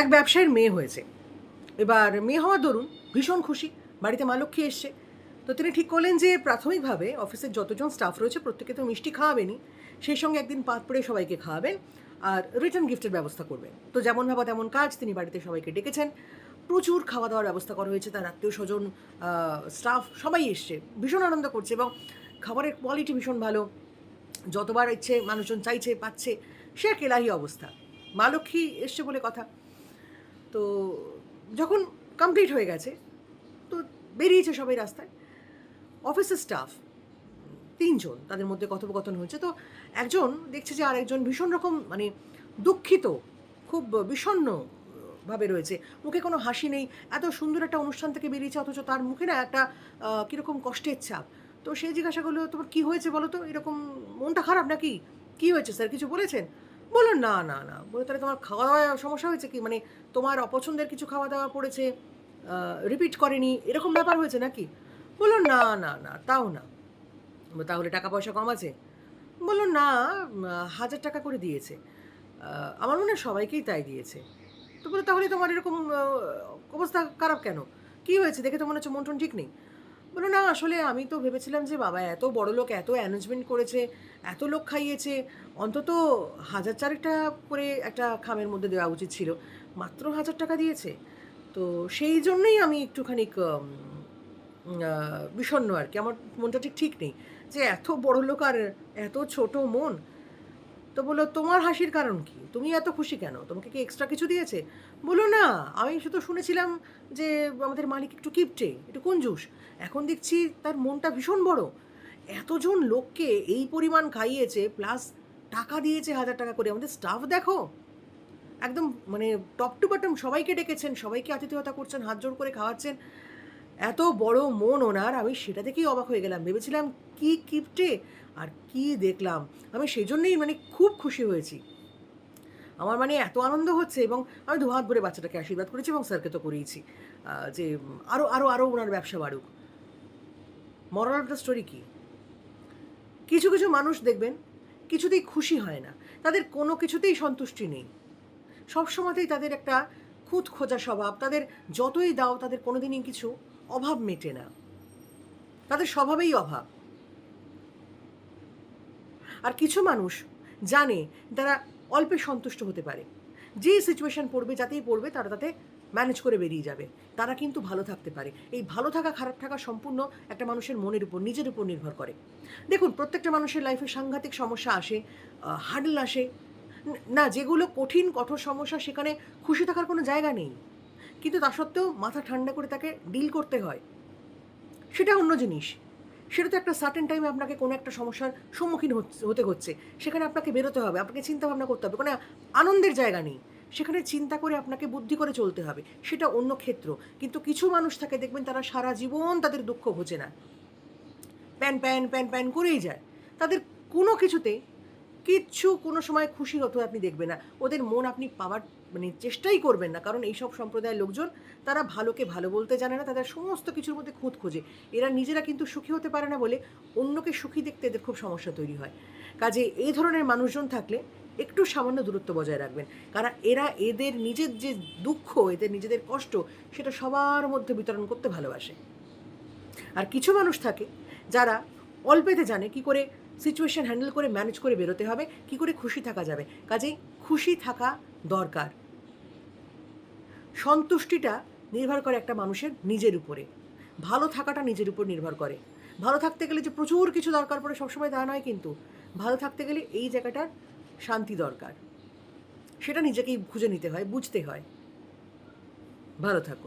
এক ব্যবসায়ীর মেয়ে হয়েছে। এবার মেয়ে হওয়ার দরুন ভীষণ খুশি, বাড়িতে মা লক্ষ্মী এসছে। তো তিনি ঠিক করলেন যে প্রাথমিকভাবে অফিসের যতজন স্টাফ রয়েছে প্রত্যেকে তো মিষ্টি খাওয়াবেনই। সেই সঙ্গে একদিন পাত পড়ে সবাইকে খাওয়াবেন আর রিটার্ন গিফটের ব্যবস্থা করবেন। তো যেমন ভাবা তেমন কাজ, তিনি বাড়িতে সবাইকে ডেকেছেন। প্রচুর খাওয়া দাওয়ার ব্যবস্থা করা হয়েছে, তার আত্মীয় স্বজন স্টাফ সবাই এসছে। ভীষণ আনন্দ করছে এবং খাবারের কোয়ালিটি ভীষণ ভালো। যতবার ইচ্ছে মানুষজন চাইছে, পাচ্ছে, সে এক অবস্থা। মা লক্ষ্মী এসছে বলে কথা। তো যখন কমপ্লিট হয়ে গেছে, তো বেরিয়েছে সবাই রাস্তায়। অফিসের স্টাফ তিনজন তাদের মধ্যে কথোপকথন হয়েছে তো একজন দেখছে যে আরেকজন ভীষণ রকম মানে দুঃখিত, খুব বিষণ্ণ ভাবে রয়েছে। মুখে কোনো হাসি নেই, এত সুন্দর একটা অনুষ্ঠান থেকে বেরিয়েছে, অথচ তার মুখে না একটা কীরকম কষ্টের ছাপ। তো সে জিজ্ঞাসা করল, তোমার কী হয়েছে বলো তো? এরকম মনটা খারাপ নাকি? কী হয়েছে স্যার? কিছু বলেছেন? বলল না না না। বলে, তাহলে তোমার খাওয়া দাওয়ায় সমস্যা হয়েছে কি? মানে তোমার অপছন্দের কিছু খাওয়া দাওয়া পড়েছে রিপিট করেনি, এরকম ব্যাপার হয়েছে নাকি? বলল না না না, তাও না। তাহলে টাকা পয়সা কম আছে? বলল না হাজার টাকা করে দিয়েছে। আমার মনে হয় সবাইকেই তাই দিয়েছে। তো বলে, তাহলে তোমার এরকম অবস্থা খারাপ কেন? কি হয়েছে? দেখে তো মনে হচ্ছে মন টন ঠিক নেই। বলো না, আসলে আমি তো ভেবেছিলাম যে বাবা, এত বড় লোক এত অ্যারেঞ্জমেন্ট করেছে, এত লোক খাইয়েছে, অন্তত হাজার চারেক টাকা করে একটা খামের মধ্যে দেওয়া উচিত ছিল, মাত্র হাজার টাকা দিয়েছে। তো সেই জন্যই আমি একটুখানি বিষণ্ণ আর কি, আমার মনটা ঠিক ঠিক নেই যে এত বড় লোক আর এত ছোট মন তো বলল, তোমার হাসির কারণ কি? তুমি এত খুশি কেন? তোমাকে কি এক্সট্রা কিছু দিয়েছে? বলো না, আমি শুধু শুনেছিলাম যে আমাদের মালিক একটু কিপটে, একটু কঞ্জুস। এখন দেখছি তার মনটা ভীষণ বড়। এতজন লোককে এই পরিমাণ খাইয়েছে প্লাস টাকা দিয়েছে হাজার টাকা করে। আমাদের স্টাফ দেখো, একদম মানে টপ টু বটম সবাইকে ডেকেছেন, সবাইকে আতিথেয়তা করছেন, হাত জোর করে খাওয়াচ্ছেন। এত বড় মন ওনার, আমি সেটা দেখেই অবাক হয়ে গেলাম। ভেবেছিলাম, কি কিপটে আর কি দেখলাম? আমি সেই জন্যেই মানে খুব খুশি হয়েছি। আমার মানে এত আনন্দ হচ্ছে এবং আমি দু হাত ভরে বাচ্চাটাকে আশীর্বাদ করেছি এবং স্যারকে তো করিয়েছি যে আরও আরও আরও ওনার ব্যবসা বাড়ুক। মরাল অফ দ্য স্টোরি কী? কিছু কিছু মানুষ দেখবেন, কিছুতেই খুশি হয় না। তাদের কোনো কিছুতেই সন্তুষ্টি নেই। সবসময়তেই তাদের একটা খুঁত খোঁজা স্বভাব, তাদের যতই দাও, তাদের কোনোদিনই কিছু অভাব মেটে না। তাদের স্বভাবেই অভাব। আর কিছু মানুষ জানে তারা অল্পে সন্তুষ্ট হতে পারে। যে সিচুয়েশন পড়বে, যাতেই পড়বে, তারা তাতে ম্যানেজ করে বেরিয়ে যাবে। তারা কিন্তু ভালো থাকতে পারে। এই ভালো থাকা, খারাপ থাকা সম্পূর্ণ একটা মানুষের মনের উপর, নিজের উপর নির্ভর করে। দেখুন, প্রত্যেকটা মানুষের লাইফে সাংঘাতিক সমস্যা আসে হার্ডল আসে। না, যেগুলো কঠিন, কঠোর সমস্যা, সেখানে খুশি থাকার কোনো জায়গা নেই। কিন্তু তা সত্ত্বেও মাথা ঠান্ডা করে তাকে ডিল করতে হয়। সেটা অন্য জিনিস। সেটা তো একটা সার্টেন টাইমে আপনাকে কোনো একটা সমস্যার সম্মুখীন হতে হচ্ছে। সেখানে আপনাকে বেরোতে হবে, আপনাকে চিন্তা ভাবনা করতে হবে। কোনো আনন্দের জায়গা নেই। সেখানে চিন্তা করে আপনাকে বুদ্ধি করে চলতে হবে। সেটা অন্য ক্ষেত্র। কিন্তু কিছু মানুষ থাকে, দেখবেন তারা সারা জীবন তাদের দুঃখ বোঝে না। প্যান প্যান প্যান প্যান করেই যায়। তাদের কোনো কিছুতে কিচ্ছু কোনো সময় খুশি হতে আপনি দেখবেন না। ওদের মন আপনি পাওয়ার মানে চেষ্টাই করবেন না। কারণ এইসব সম্প্রদায়ের লোকজন, তারা ভালোকে ভালো বলতে জানে না, তাদের সমস্ত কিছুর মধ্যে খুঁত খোঁজে। এরা নিজেরা কিন্তু সুখী হতে পারে না বলে অন্যকে সুখী দেখতে এদের খুব সমস্যা তৈরি হয়। কাজে এই ধরনের মানুষজন থাকলে একটু সামান্য দূরত্ব বজায় রাখবেন। কারণ এরা এদের নিজের যে দুঃখ, এদের নিজেদের কষ্ট, সেটা সবার মধ্যে বিতরণ করতে ভালোবাসে। আর কিছু মানুষ থাকে যারা অল্পেতে জানে কি করে সিচুয়েশন হ্যান্ডেল করে ম্যানেজ করে বেরোতে হবে, কি করে খুশি থাকা যাবে। কাজেই খুশি থাকা দরকার। সন্তুষ্টিটা নির্ভর করে একটা মানুষের নিজের উপরে। ভালো থাকাটা নিজের উপর নির্ভর করে। ভালো থাকতে গেলে যে প্রচুর কিছু দরকার পড়ে সবসময় তা নয় কিন্তু ভালো থাকতে গেলে এই জায়গাটার শান্তি দরকার। সেটা নিজেকেই খুঁজে নিতে হয়, বুঝতে হয়। ভালো থাকো।